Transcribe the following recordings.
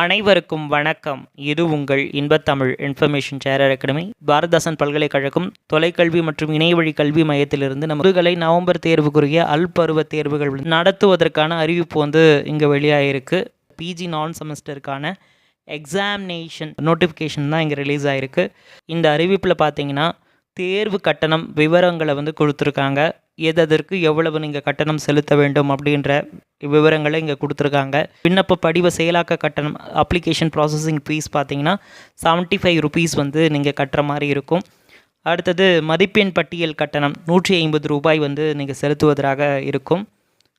அனைவருக்கும் வணக்கம். இது உங்கள் இன்பத்தமிழ் இன்ஃபர்மேஷன் சேரர் அகாடமி பாரதாசன் பல்கலைக்கழகம் தொலைக்கல்வி மற்றும் இணையவழி கல்வி மையத்திலிருந்து நம்ம முதுகலை நவம்பர் தேர்வுக்குரிய அல்பருவ தேர்வுகள் நடத்துவதற்கான அறிவிப்பு வந்து இங்கே வெளியாகிருக்கு பிஜி நான் செமஸ்டருக்கான எக்ஸாமினேஷன் நோட்டிஃபிகேஷன் தான் இங்கே ரிலீஸ் ஆகிருக்கு இந்த அறிவிப்பில் பார்த்தீங்கன்னா தேர்வு கட்டணம் விவரங்களை வந்து கொடுத்துருக்காங்க. எதற்கு எவ்வளவு நீங்கள் கட்டணம் செலுத்த வேண்டும் அப்படின்ற விவரங்களை இங்கே கொடுத்துருக்காங்க. விண்ணப்ப படிவ செயலாக்க கட்டணம் அப்ளிகேஷன் ப்ராசஸிங் ஃபீஸ் பார்த்தீங்கன்னா செவன்ட்டி ஃபைவ் ருபீஸ் வந்து நீங்கள் கட்டுற மாதிரி இருக்கும். அடுத்தது மதிப்பெண் பட்டியல் கட்டணம் நூற்றி ஐம்பது ரூபாய் வந்து நீங்கள் செலுத்துவதாக இருக்கும்.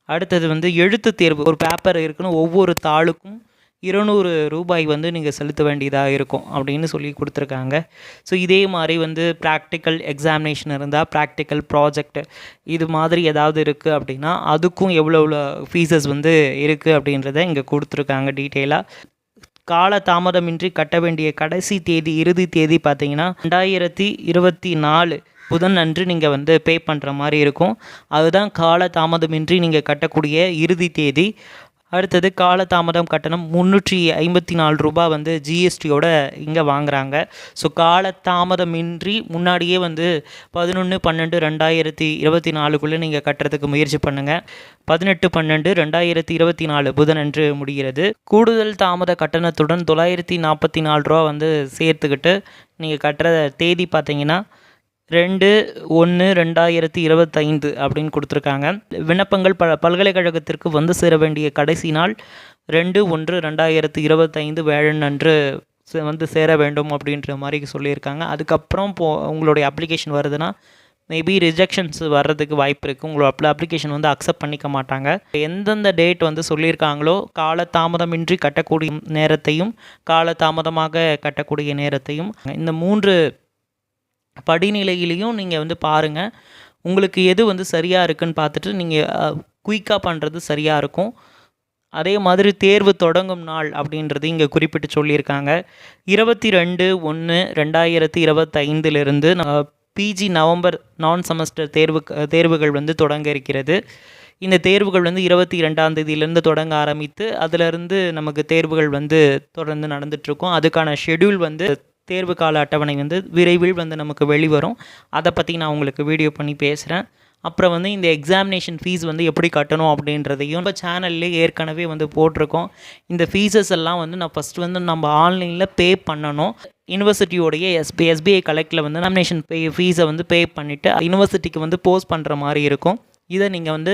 அடுத்தது வந்து எழுத்து தேர்வு ஒரு பேப்பர் இருக்குன்னு ஒவ்வொரு தாளுக்கும் இருநூறு ரூபாய் வந்து நீங்கள் செலுத்த வேண்டியதாக இருக்கும் அப்படின்னு சொல்லி கொடுத்துருக்காங்க. ஸோ இதே மாதிரி வந்து ப்ராக்டிக்கல் எக்ஸாமினேஷன் இருந்தால் ப்ராக்டிக்கல் ப்ராஜெக்ட் இது மாதிரி ஏதாவது இருக்குது அப்படின்னா அதுக்கும் எவ்வளோ எவ்வளோ ஃபீஸஸ் வந்து இருக்குது அப்படின்றத இங்கே கொடுத்துருக்காங்க டீட்டெயிலாக கால தாமதமின்றி கட்ட வேண்டிய கடைசி தேதி இறுதி தேதி பார்த்தீங்கன்னா ரெண்டாயிரத்தி இருபத்தி நாலு புதன் அன்று நீங்கள் வந்து பே பண்ணுற மாதிரி இருக்கும். அதுதான் கால தாமதமின்றி நீங்கள் கட்டக்கூடிய இறுதி தேதி. அடுத்தது காலதாமதம் கட்டணம் முந்நூற்றி ஐம்பத்தி நாலு ரூபாய் வந்து ஜிஎஸ்டியோட இங்கே வாங்குறாங்க. ஸோ காலதாமதமின்றி முன்னாடியே வந்து பதினொன்று பன்னெண்டு ரெண்டாயிரத்தி இருபத்தி நாலுக்குள்ளே நீங்கள் கட்டுறதுக்கு முயற்சி பண்ணுங்கள் பதினெட்டு பன்னெண்டு ரெண்டாயிரத்தி இருபத்தி நாலு புதனன்று முடிகிறது. கூடுதல் தாமத கட்டணத்துடன் தொள்ளாயிரத்தி நாற்பத்தி நாலு ரூபா வந்து சேர்த்துக்கிட்டு நீங்கள் கட்டுற தேதி பார்த்தீங்கன்னா ரெண்டு ஒன்று ரெண்டாயிரத்தி இருபத்தைந்து அப்படின்னு கொடுத்துருக்காங்க. விண்ணப்பங்கள் ப பல்கலைக்கழகத்திற்கு வந்து சேர வேண்டிய கடைசி நாள் ரெண்டு ஒன்று ரெண்டாயிரத்தி இருபத்தைந்து வேழன் அன்று சே- வந்து சேர வேண்டும் அப்படின்ற மாதிரி சொல்லியிருக்காங்க. அதுக்கப்புறம் போ உங்களுடைய அப்ளிகேஷன் வருதுன்னா மேபி ரிஜெக்ஷன்ஸ் வர்றதுக்கு வாய்ப்பு இருக்குது உங்களோட அப்ள அப்ளிகேஷன் வந்து அக்செப்ட் பண்ணிக்க மாட்டாங்க. எந்தெந்த டேட் வந்து சொல்லியிருக்காங்களோ காலதாமதமின்றி கட்டக்கூடிய நேரத்தையும் காலதாமதமாக கட்டக்கூடிய நேரத்தையும் இந்த மூன்று படிநிலையிலையும் நீங்கள் வந்து பாருங்கள் உங்களுக்கு எது வந்து சரியாக இருக்குன்னு பார்த்துட்டு நீங்கள் குயிக்காக பண்ணுறது சரியாக இருக்கும். அதே மாதிரி தேர்வு தொடங்கும் நாள் அப்படின்றது இங்கே குறிப்பிட்டு சொல்லியிருக்காங்க. இருபத்தி ரெண்டு ஒன்று ரெண்டாயிரத்தி இருபத்தைந்திலிருந்து பிஜி நவம்பர் நான் செமஸ்டர் தேர்வு தேர்வுகள் வந்து தொடங்க இருக்கிறது. இந்த தேர்வுகள் வந்து இருபத்தி ரெண்டாம் தேதியிலேருந்து தொடங்க ஆரம்பித்து அதிலிருந்து நமக்கு தேர்வுகள் வந்து தொடர்ந்து நடந்துட்டுருக்கும். அதுக்கான ஷெட்யூல் வந்து தேர்வு கால அட்டவணை வந்து விரைவில் வந்து நமக்கு வெளிவரும். அதை பற்றி நான் உங்களுக்கு வீடியோ பண்ணி பேசுகிறேன் அப்புறம் வந்து இந்த எக்ஸாமினேஷன் ஃபீஸ் வந்து எப்படி கட்டணும் அப்படின்றதையும் நம்ம சேனல்லே ஏற்கனவே வந்து போட்டிருக்கோம். இந்த ஃபீஸஸ் எல்லாம் வந்து நான் ஃபஸ்ட்டு வந்து நம்ம ஆன்லைனில் பே பண்ணணும். யூனிவர்சிட்டியோடைய எஸ்பி எஸ்பிஐ கலெக்டில் வந்து நாமினேஷன் பே ஃபீஸை வந்து பே பண்ணிவிட்டு யூனிவர்சிட்டிக்கு வந்து போஸ்ட் பண்ணுற மாதிரி இருக்கும். இதை நீங்கள் வந்து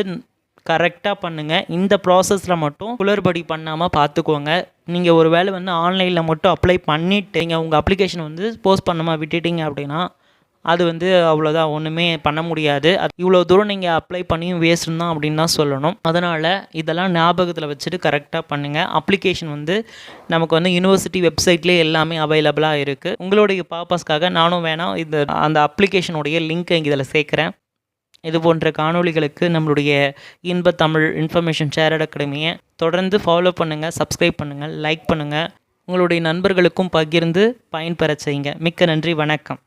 கரெக்டாக பண்ணுங்கள் இந்த ப்ராசஸில் மட்டும் குளறுபடி பண்ணாமல் பார்த்துக்கோங்க நீங்கள் ஒரு வேளை வந்து ஆன்லைனில் மட்டும் அப்ளை பண்ணிவிட்டு நீங்கள் உங்கள் அப்ளிகேஷன் வந்து போஸ்ட் பண்ணாமல் விட்டுட்டீங்க அப்படின்னா அது வந்து அவ்வளோதான் ஒன்றுமே பண்ண முடியாது. அது இவ்வளோ தூரம் நீங்கள் அப்ளை பண்ணியும் வேஸ்ட் தான் அப்படின்னு தான் சொல்லணும். அதனால் இதெல்லாம் ஞாபகத்தில் வச்சுட்டு கரெக்டாக பண்ணுங்கள் அப்ளிகேஷன் வந்து நமக்கு வந்து யூனிவர்சிட்டி வெப்சைட்லேயே எல்லாமே அவைலபிளாக இருக்குது உங்களுடைய பர்பஸ்க்காக நானும் வேணால் இந்த அந்த அப்ளிகேஷனுடைய லிங்க்கை இங்கே இதில் சேர்க்குறேன். இது போன்ற காணொளிகளுக்கு நம்மளுடைய இன்ப தமிழ் இன்ஃபர்மேஷன் ஷேரட் அகாடமியை தொடர்ந்து ஃபாலோ பண்ணுங்கள் சப்ஸ்கிரைப் பண்ணுங்கள் லைக் பண்ணுங்கள் உங்களுடைய நண்பர்களுக்கும் பகிர்ந்து பயன்பெறச் செய்யுங்க. மிக்க நன்றி வணக்கம்.